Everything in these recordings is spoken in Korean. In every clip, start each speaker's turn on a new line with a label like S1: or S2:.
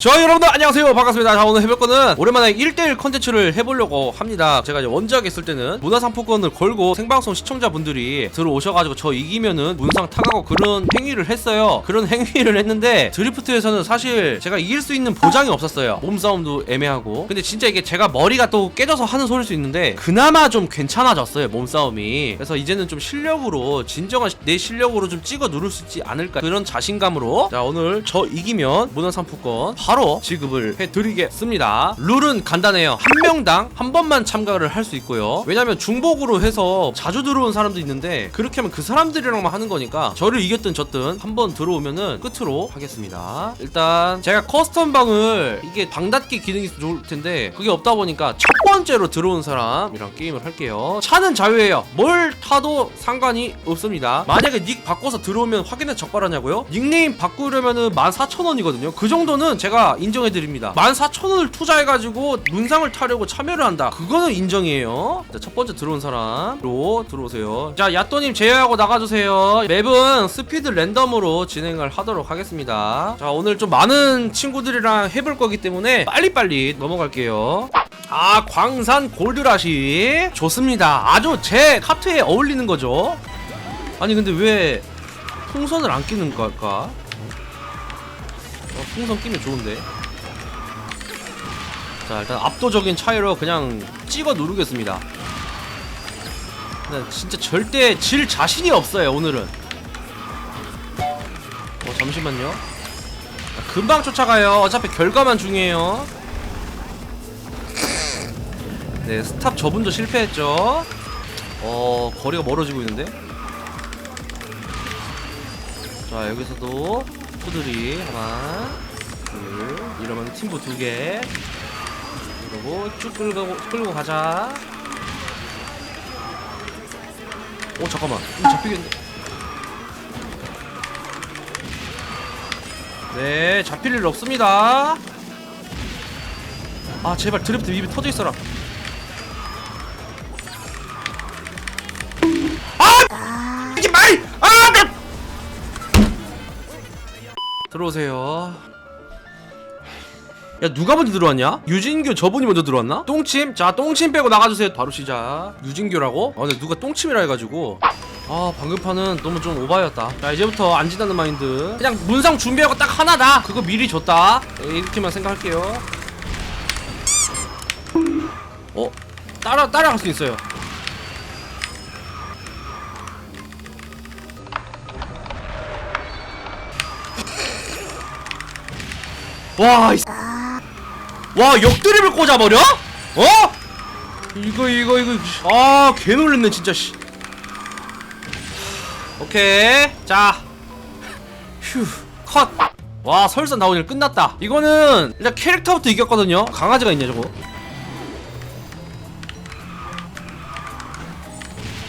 S1: 자 여러분들 안녕하세요. 반갑습니다. 자 오늘 해볼 거는 오랜만에 1대1 컨텐츠를 해보려고 합니다. 제가 이제 원작에 있을 때는 문화상품권을 걸고 생방송 시청자분들이 들어오셔가지고 저 이기면은 문상 타가고 그런 행위를 했어요. 그런 행위를 했는데 드리프트에서는 사실 제가 이길 수 있는 보장이 없었어요. 몸싸움도 애매하고. 근데 진짜 이게 제가 머리가 또 깨져서 하는 소리일 수 있는데 그나마 좀 괜찮아졌어요 몸싸움이. 그래서 이제는 좀 실력으로 진정한 내 실력으로 좀 찍어 누를 수 있지 않을까 그런 자신감으로. 자 오늘 저 이기면 문화상품권 바로 지급을 해드리겠습니다. 룰은 간단해요. 한 명당 한 번만 참가를 할 수 있고요. 왜냐면 중복으로 해서 자주 들어온 사람도 있는데 그렇게 하면 그 사람들이랑만 하는 거니까 저를 이겼든 졌든 한 번 들어오면은 끝으로 하겠습니다. 일단 제가 커스텀 방을 이게 방 닫기 기능이 좋을 텐데 그게 없다 보니까 첫 번째로 들어온 사람이랑 게임을 할게요. 차는 자유예요. 뭘 타도 상관이 없습니다. 만약에 닉 바꿔서 들어오면 확인해 적발하냐고요? 닉네임 바꾸려면은 14,000원이거든요. 그 정도는 제가 인정해드립니다. 14,000원을 투자해가지고 문상을 타려고 참여를 한다. 그거는 인정이에요. 자, 첫 번째 들어온 사람로 들어오세요. 자 야또님 제외하고 나가주세요. 맵은 스피드 랜덤으로 진행을 하도록 하겠습니다. 자 오늘 좀 많은 친구들이랑 해볼 거기 때문에 빨리빨리 넘어갈게요. 아 광산 골드라시. 좋습니다. 아주 제 카트에 어울리는 거죠. 아니 근데 왜 풍선을 안 끼는 걸까 어, 풍선 끼면 좋은데. 자 일단 압도적인 차이로 그냥 찍어 누르겠습니다. 진짜 절대 질 자신이 없어요 오늘은. 어 잠시만요. 아, 금방 쫓아가요. 어차피 결과만 중요해요. 네 스탑 저분도 실패했죠. 어 거리가 멀어지고 있는데. 자 여기서도 푸들이 하나 둘 이러면 팀부 두개. 그리고 쭉 끌고 끌고 가자. 오 잠깐만. 이거 잡히겠네. 네 잡힐 일 없습니다. 아 제발 드리프트 입이 터져 있어라 들어오세요. 야 누가 먼저 들어왔냐? 유진규 저분이 먼저 들어왔나? 똥침? 자 똥침 빼고 나가주세요 바로 시작 유진규라고? 아 근데 누가 똥침이라 해가지고 아 방금 판은 너무 좀 오바였다 자 이제부터 안 지다는 마인드 그냥 문상 준비하고 딱 하나다 그거 미리 줬다 에, 이렇게만 생각할게요 어? 따라 따라갈 수 있어요 와, 이... 와 역드립을 꽂아버려? 어? 이거 이거 이거 아 개놀랬네 진짜 씨. 오케이 자 휴, 컷. 와 설산 나오일 끝났다. 이거는 일단 캐릭터부터 이겼거든요. 강아지가 있냐 저거?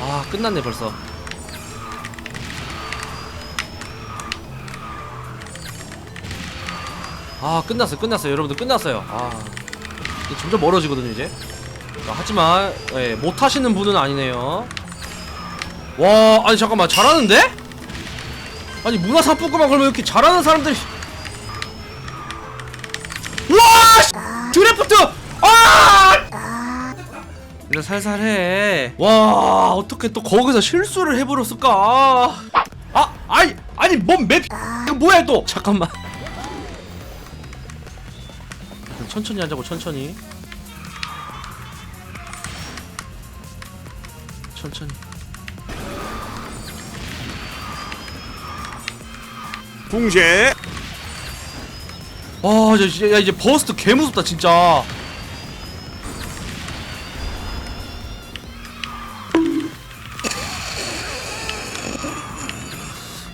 S1: 아 끝났네 벌써. 아 끝났어요 끝났어요. 여러분들 끝났어요. 아 점점 멀어지거든요 이제. 자, 하지만 예, 못하시는 분은 아니네요. 와 아니 잠깐만 잘하는데? 아니 문화상품권만 걸면 이렇게 잘하는 사람들이 와 씨! 드래프트! 아! 이거 살살 해. 와 어떻게 또 거기서 실수를 해버렸을까? 아 아니 아니 뭔맵 이거 뭐야 또? 잠깐만 천천히 하자고 천천히. 천천히.
S2: 공제.
S1: 와 이제 이제- 야 이제 버스트 개 무섭다 진짜.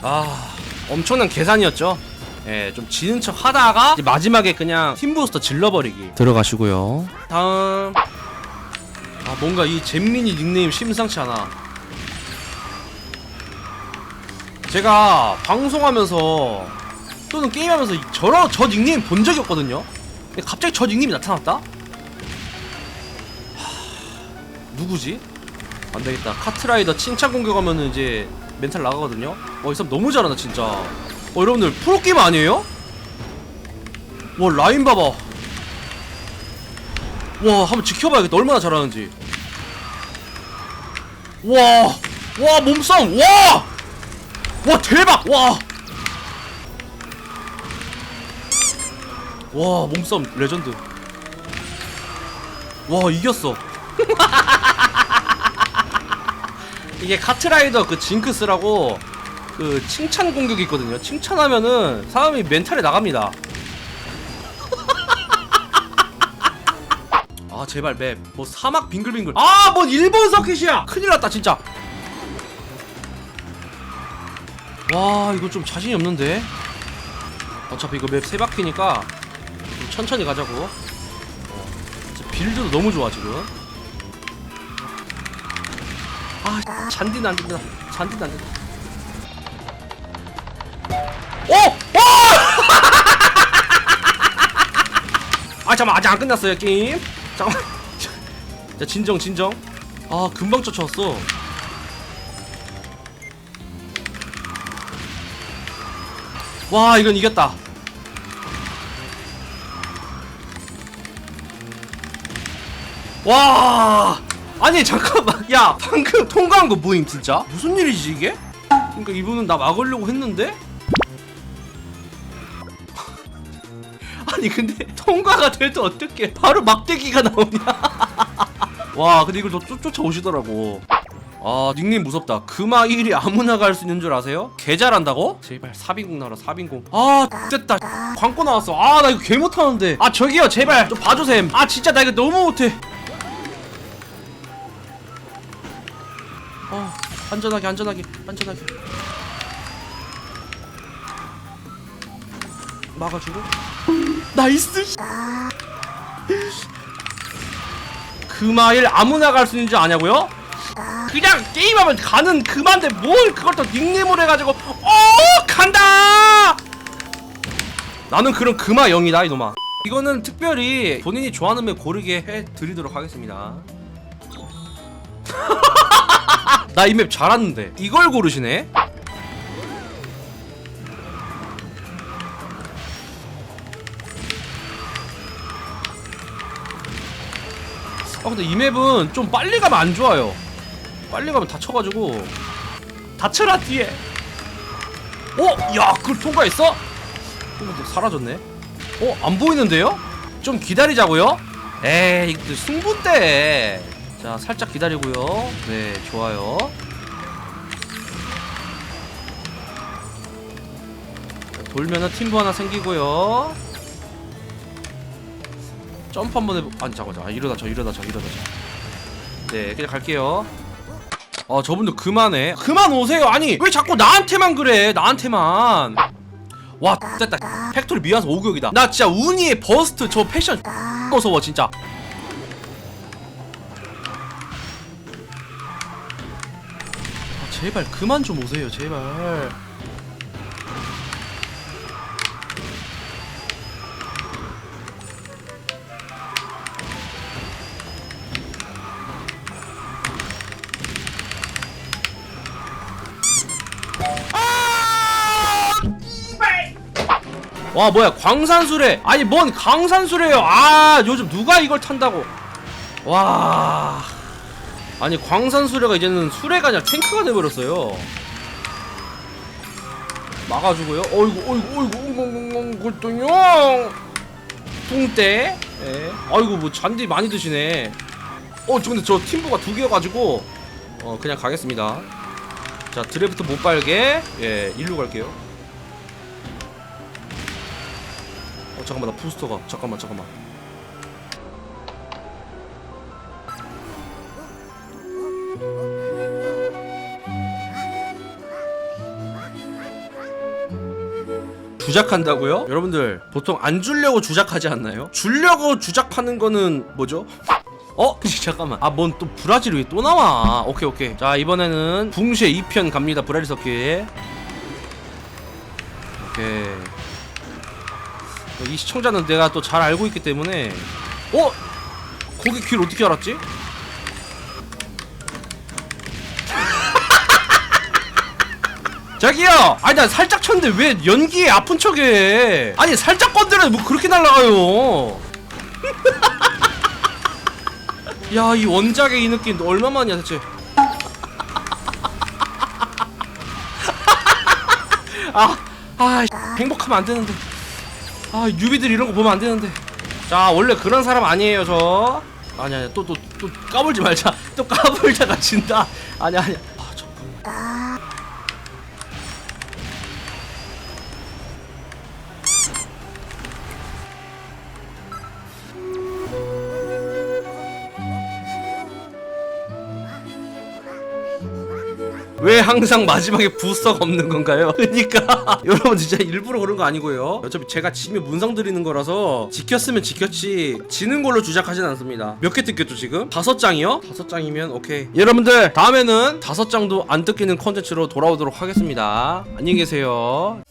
S1: 아 엄청난 계산이었죠 예, 좀 지는 척 하다가 마지막에 그냥 팀부스터 질러버리기. 들어가시고요. 다음. 아 뭔가 이 잼민이 닉네임 심상치 않아. 제가 방송하면서 또는 게임하면서 이- 저런 저 닉네임 본 적이 없거든요? 근데 갑자기 저 닉네임이 나타났다? 하... 누구지? 안되겠다. 카트라이더 칭찬 공격하면은 이제 멘탈 나가거든요? 어 이 사람 너무 잘한다 진짜 어 여러분들 프로게임 아니에요? 와 라인 봐봐. 와 한번 지켜봐야겠다. 얼마나 잘하는지. 와 와 몸싸움. 와 와 대박! 와! 와 몸싸움 레전드. 와 이겼어. 이게 카트라이더 그 징크스라고 그 칭찬 공격이 있거든요. 칭찬하면은 사람이 멘탈이 나갑니다. 아 제발 맵 뭐 사막 빙글빙글. 아뭐 일본 서킷이야! 큰일 났다 진짜. 와 이거 좀 자신이 없는데? 어차피 이거 맵 세 바퀴니까 좀 천천히 가자고. 어, 진짜 빌드도 너무 좋아 지금. 아 잔디는 안 된다. 잔디는 안 된다 잠깐만 아직 안 끝났어요 게임. 잠깐만. 자 진정 진정. 아 금방 쫓아왔어. 와 이건 이겼다. 와! 아니 잠깐만. 야 방금 통과한 거 뭐임 진짜? 무슨 일이지 이게? 그러니까 이분은 나 막으려고 했는데 아니 근데 통과가 돼도 어떻게 바로 막대기가 나오냐? 와 근데 이걸 또 쫓, 쫓아오시더라고. 아 닉네임 무섭다. 금화 1이 아무나 갈 수 있는 줄 아세요? 개 잘한다고? 제발 사빈공 나와라 사빈공 아 됐다. 광고 나왔어. 아 나 이거 개 못하는데. 아 저기요 제발. 좀 봐주셈. 아 진짜 나 이거 너무 못해. 어 안전하게 안전하게 안전하게 막아주고 나이스 씨. 금화일 아무나 갈 수 있는 줄 아냐고요? 그냥 게임하면 가는 그만데 뭘 그걸 또 닉네임으로 해가지고 어 간다 나는 그런 금화 영이다 이놈아 이거는 특별히 본인이 좋아하는 맵 고르게 해드리도록 하겠습니다 나 이 맵 잘하는데 이걸 고르시네? 아 근데 이 맵은 좀 빨리 가면 안 좋아요 빨리 가면 다쳐가지고 다쳐라 뒤에 어? 야 그걸 통과했어? 어, 근데 사라졌네 어? 안 보이는데요? 좀 기다리자고요? 에이 승부 때 자 살짝 기다리고요 네 좋아요 자, 돌면은 팀부 하나 생기고요 점프 한번 해보 아니 잠깐만. 아, 이러다 저 이러다 저 이러다 저네 그냥 갈게요. 아 저분들 그만해. 그만 오세요. 아니 왜 자꾸 나한테만 그래? 나한테만. 와 됐다. 팩토리 미완서 5교육이다. 나 진짜 우니의 버스트 저 패션 무서워 진짜. 아 제발 그만 좀 오세요 제발 와 뭐야 광산수레. 아니 뭔 광산수레요? 아 요즘 누가 이걸 탄다고? 와. 아니 광산수레가 이제는 수레가 아니라 탱크가 돼버렸어요. 막아주고요. 어이구 어이구 어이구 엉엉엉엉 골동용 뚱대 예. 아이고 뭐 잔디 많이 드시네. 어저 근데 저 팀부가 두 개여가지고 어 그냥 가겠습니다. 자 드래프트 못 빨게. 예 일로 갈게요 잠깐만 나 부스터가 잠깐만 잠깐만 주작한다고요? 여러분들 보통 안 주려고 주작하지 않나요? 주려고 주작하는 거는 뭐죠? 어? 잠깐만 아 뭔 또 브라질 왜 또 나와 오케이 오케이 자 이번에는 붕쉐 2편 갑니다 브라질 서킷 이 시청자는 내가 또 잘 알고 있기 때문에 어? 거기 길 어떻게 알았지? 자기야 아니 나 살짝 쳤는데 왜 연기에 아픈 척해 아니 살짝 건드려 뭐 그렇게 날라가요 야 이 원작의 이 느낌 얼마만이야 대체 아, 아, 씨, 행복하면 안 되는데. 아, 유비들 이런 거 보면 안 되는데. 자, 원래 그런 사람 아니에요, 저. 아니, 아니, 또, 또, 또 까불지 말자. 또 까불다가 진다. 아니, 아니. 아, 잠깐 왜 항상 마지막에 부스터가 없는 건가요? 그니까 여러분 진짜 일부러 그런 거 아니고요 어차피 제가 지면 문상 드리는 거라서 지켰으면 지켰지 지는 걸로 주작하진 않습니다 몇 개 뜯겼죠 지금? 다섯 장이요? 다섯 장이면 오케이 여러분들 다음에는 다섯 장도 안 뜯기는 컨텐츠로 돌아오도록 하겠습니다 안녕히 계세요